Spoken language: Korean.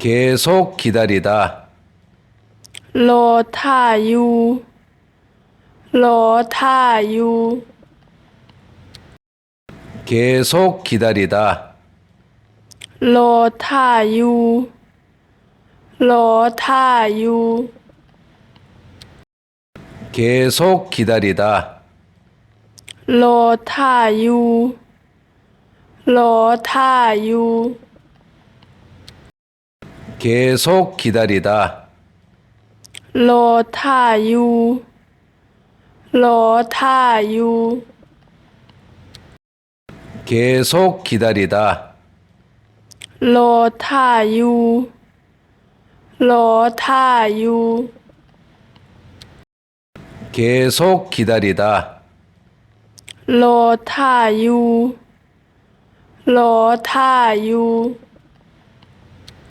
계속 기다리다. รอท่าอยู่รอท่าอยู่ 계속 기다리다. รอท่าอยู่รอท่าอยู่ 계속 기다리다. รอท่าอยู่รอท่าอยู่ 계속 기다리다. รอท่าอยู่รอท่าอยู่ 계속 기다리다. รอท่าอยู่รอท่าอยู่ 계속 기다리다. รอท่าอยู่รอท่าอยู่